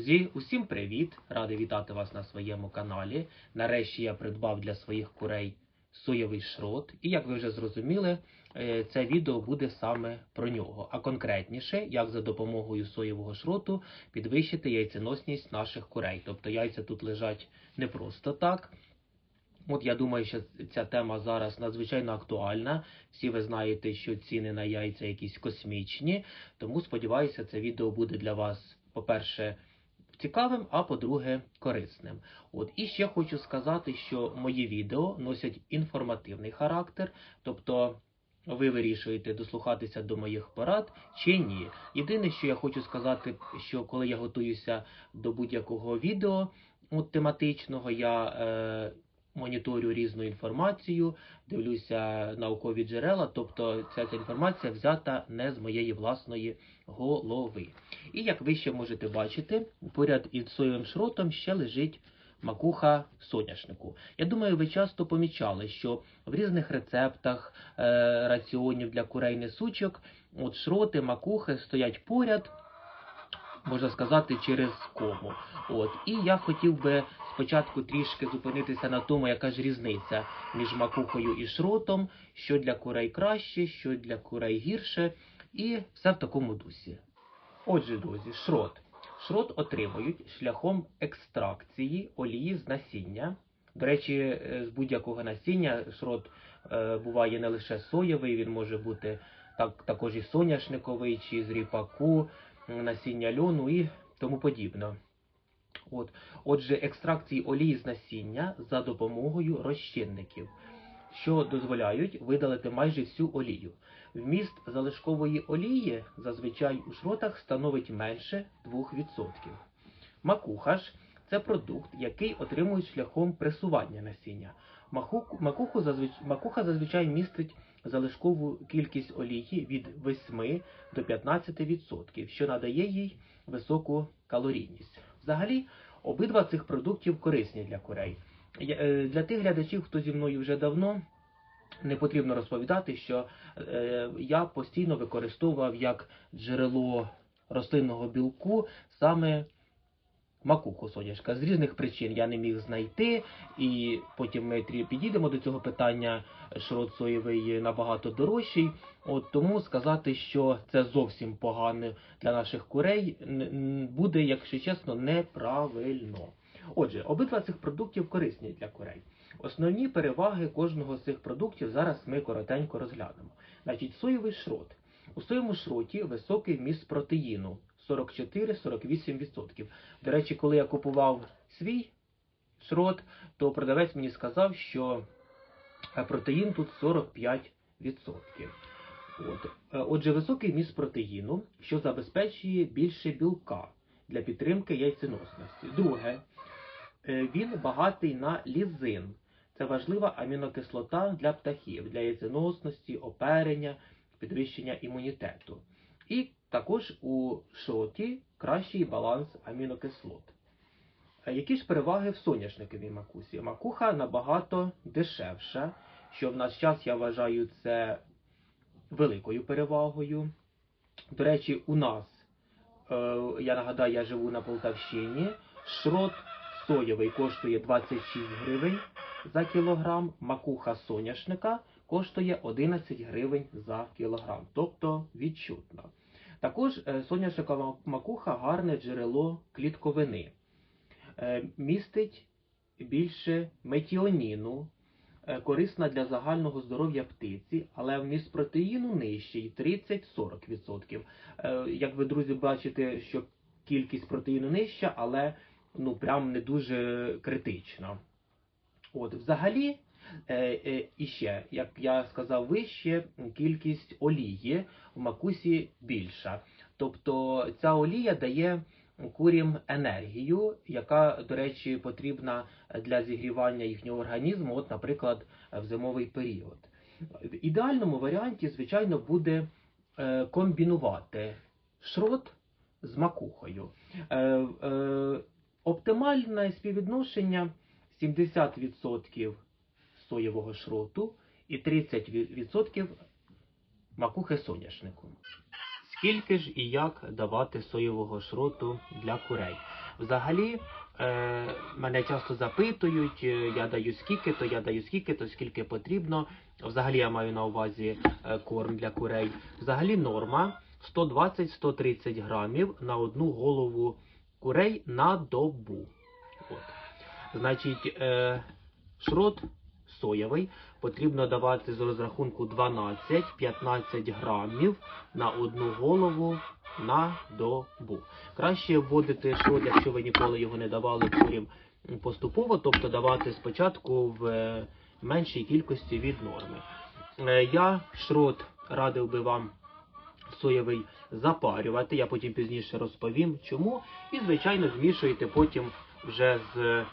Друзі, усім привіт! Радий вітати вас на своєму каналі. Нарешті я придбав для своїх курей соєвий шрот. І як ви вже зрозуміли, е, це відео буде саме про нього. А конкретніше, як за допомогою соєвого шроту підвищити яйценосність наших курей. Тобто яйця тут лежать не просто так. От я думаю, що ця тема зараз надзвичайно актуальна. Всі ви знаєте, що ціни на яйця якісь космічні. Тому сподіваюся, це відео буде для вас, по-перше, цікавим, а по-друге, корисним. От і ще хочу сказати, що мої відео носять інформативний характер, тобто. Ви вирішуєте дослухатися до моїх порад чи ні. Єдине, що я хочу сказати, що коли я готуюся до будь-якого відео от, тематичного, я е, моніторю різну інформацію, дивлюся наукові джерела, тобто ця, ця інформація взята не з моєї власної голови. І як ви ще можете бачити, поряд із соєвим шротом ще лежить макуха соняшнику. Я думаю, ви часто помічали, що в різних рецептах е, раціонів для курей несучок от шроти, макухи стоять поряд, можна сказати, через кому. От. І я хотів би спочатку трішки зупинитися на тому, яка ж різниця між макухою і шротом, що для курей краще, що для курей гірше, і все в такому дусі. Отже, друзі, шрот. Шрот отримують шляхом екстракції олії з насіння. До речі, е, з будь-якого насіння шрот е, буває не лише соєвий, він може бути так, також і соняшниковий, чи з ріпаку, насіння льону і тому подібне. От. Отже, екстракції олії з насіння за допомогою розчинників, що дозволяють видалити майже всю олію. Вміст залишкової олії зазвичай у шротах становить менше 2%. Макуха ж це продукт, який отримують шляхом пресування насіння. Макуху зазвич- Макуха зазвичай містить залишкову кількість олії від 8 до 15%, що надає їй високу калорійність. Взагалі, обидва цих продуктів корисні для курей. Е, Для тих глядачів, хто зі мною вже давно, не потрібно розповідати, що е, я постійно використовував як джерело рослинного білку саме макуху соняшка. З різних причин я не міг знайти, і потім ми підійдемо до цього питання. Шрот соєвий набагато дорожчий. От тому сказати, що це зовсім погано для наших курей, буде, якщо чесно, неправильно. Отже, обидва цих продуктів корисні для курей. Основні переваги кожного з цих продуктів зараз ми коротенько розглянемо. Значить, соєвий шрот. У соєвому шроті високий вміст протеїну 44-48%. До речі, коли я купував свій шрот, то продавець мені сказав, що е, протеїн тут 45%. От. Е, Отже, високий вміст протеїну, що забезпечує більше білка для підтримки яйценосності. Друге, е, він багатий на лізин. Це важлива амінокислота для птахів, для яйценосності, оперення, підвищення імунітету. І також у шоті кращий баланс амінокислот. Які ж переваги в соняшниковій макусі? Макуха набагато дешевша, що в наш час я вважаю це великою перевагою. До речі, у нас, е, я нагадаю, я живу на Полтавщині, шрот соєвий коштує 26 гривень за кілограм, макуха соняшника коштує 11 гривень за кілограм, тобто відчутно. Також е, соняшникова макуха гарне джерело клітковини. Е, Містить більше метіоніну, е, корисна для загального здоров'я птиці, але вміст протеїну нижчий 30-40%. Е, Як ви, друзі, бачите, що кількість протеїну нижча, але ну прям не дуже критична. От, взагалі, і ще, як я сказав вище, кількість олії в макусі більша. Тобто ця олія дає курям енергію, яка, до речі, потрібна для зігрівання їхнього організму, от, наприклад, в зимовий період. В ідеальному варіанті, звичайно, буде е, комбінувати шрот з макухою. Е, е, оптимальне співвідношення 70% соєвого шроту і 30% макухи соняшнику. скільки ж і як давати соєвого шроту для курей. Взагалі, е, мене часто запитують, е, я даю скільки, то я даю скільки, то скільки потрібно. Взагалі я маю на увазі е, корм для курей. Взагалі норма 120-130 грамів на одну голову курей на добу. От. Значить, шрот соєвий потрібно давати з розрахунку 12-15 грамів на одну голову на добу. Краще вводити шрот, якщо ви ніколи його не давали курям поступово, тобто давати спочатку в е, меншій кількості від норми. Е, Я шрот радив би вам соєвий запарювати. Я потім пізніше розповім чому. І, звичайно, змішуєте потім вже з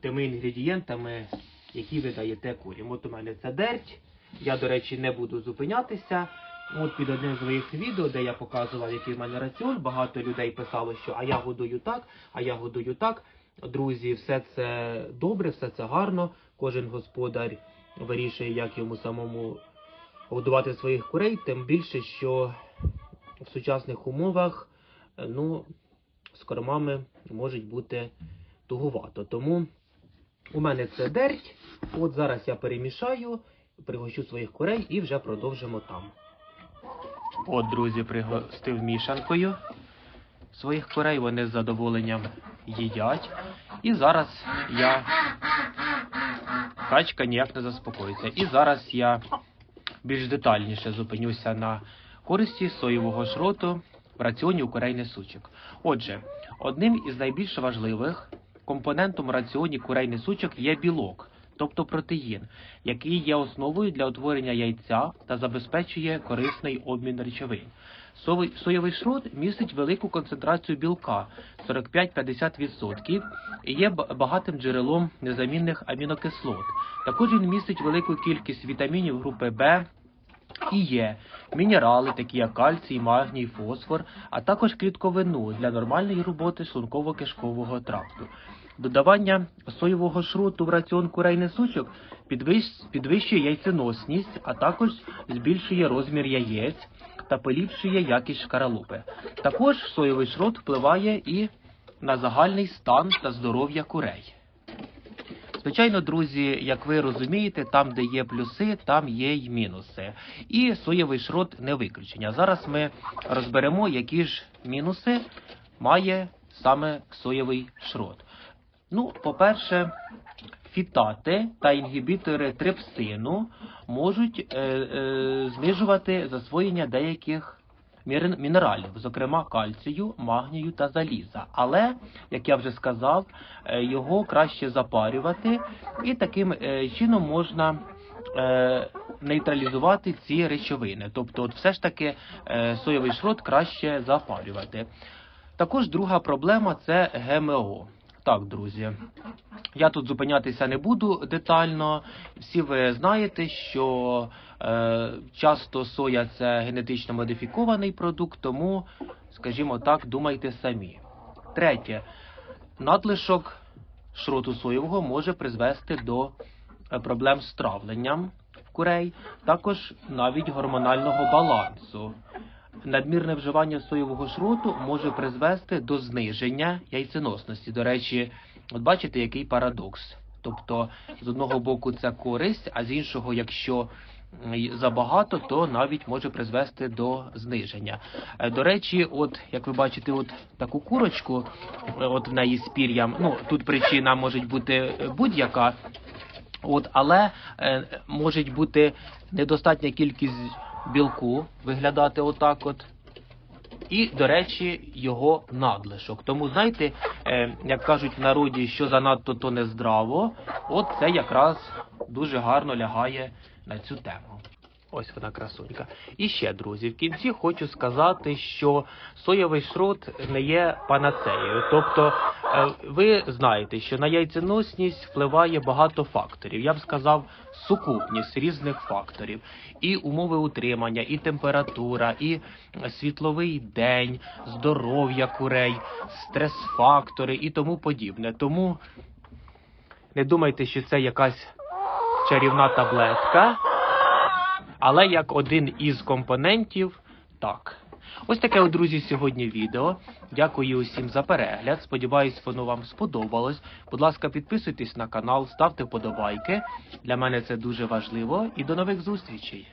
тими інгредієнтами, які ви даєте курям. От у мене це дерть. Я, до речі, не буду зупинятися. От під одним з моїх відео, де я показував, який в мене раціон, багато людей писало, що а я годую так, а я годую так. Друзі, все це добре, все це гарно. Кожен господар вирішує, як йому самому годувати своїх курей, тим більше, що в сучасних умовах ну, з кормами може бути тугувато. Тому у мене це дерть. От зараз я перемішаю, пригощу своїх курей і вже продовжимо там. От, друзі, пригостив мішанкою своїх курей, вони з задоволенням їдять. І зараз я. Качка ніяк не заспокоїться. І зараз я більш детальніше зупинюся на користі соєвого шроту в раціоні у курей несучок. Отже, одним із найбільш важливих компонентом в раціоні курей несучок є білок, тобто протеїн, який є основою для утворення яйця та забезпечує корисний обмін речовин. Соєвий шрот містить велику концентрацію білка 45-50% і є багатим джерелом незамінних амінокислот. Також він містить велику кількість вітамінів групи Б і Е, мінерали, такі як кальцій, магній, фосфор, а також клітковину для нормальної роботи шлунково-кишкового тракту. Додавання соєвого шроту в раціон курей несучок підвищує яйценосність, а також збільшує розмір яєць та поліпшує якість шкаралупи. Також соєвий шрот впливає і на загальний стан та здоров'я курей. Звичайно, друзі, як ви розумієте, там, де є плюси, там є й мінуси. І соєвий шрот не виключення. Зараз ми розберемо, які ж мінуси має саме соєвий шрот. Ну, по-перше, фітати та інгібітори трипсину можуть е, е, знижувати засвоєння деяких мінералів, зокрема кальцію, магнію та заліза. Але, як я вже сказав, е, його краще запарювати, і таким е, чином можна е, нейтралізувати ці речовини. Тобто, от все ж таки е, соєвий шрот краще запарювати. Також друга проблема це ГМО. Так, друзі, я тут зупинятися не буду детально. Всі ви знаєте, що е, часто соя це генетично модифікований продукт, тому, скажімо так, думайте самі. Третє, надлишок шроту соєвого може призвести до е, проблем з травленням в курей, також навіть гормонального балансу. Надмірне вживання соєвого шроту може призвести до зниження яйценосності. До речі, от бачите, який парадокс. Тобто, з одного боку це користь, а з іншого, якщо забагато, то навіть може призвести до зниження. Е, До речі, от як ви бачите, от таку курочку, е, от в неї з пір'ям, ну тут причина може бути е, будь-яка. От, але е, може бути недостатня кількість білку виглядати отак от. І, до речі, його надлишок. Тому, знаєте, е, як кажуть в народі, що занадто, то не здраво, от це якраз дуже гарно лягає на цю тему. Ось вона красунька. І ще, друзі, в кінці хочу сказати, що соєвий шрот не є панацеєю. Тобто, е, ви знаєте, що на яйценосність впливає багато факторів. Я б сказав, сукупність різних факторів. І умови утримання, і температура, і світловий день, здоров'я курей, стрес-фактори і тому подібне. Тому не думайте, що це якась чарівна таблетка. Але як один із компонентів, так. Ось таке, друзі, сьогодні відео. Дякую усім за перегляд. Сподіваюсь, воно вам сподобалось. Будь ласка, підписуйтесь на канал, ставте вподобайки. Для мене це дуже важливо. І до нових зустрічей.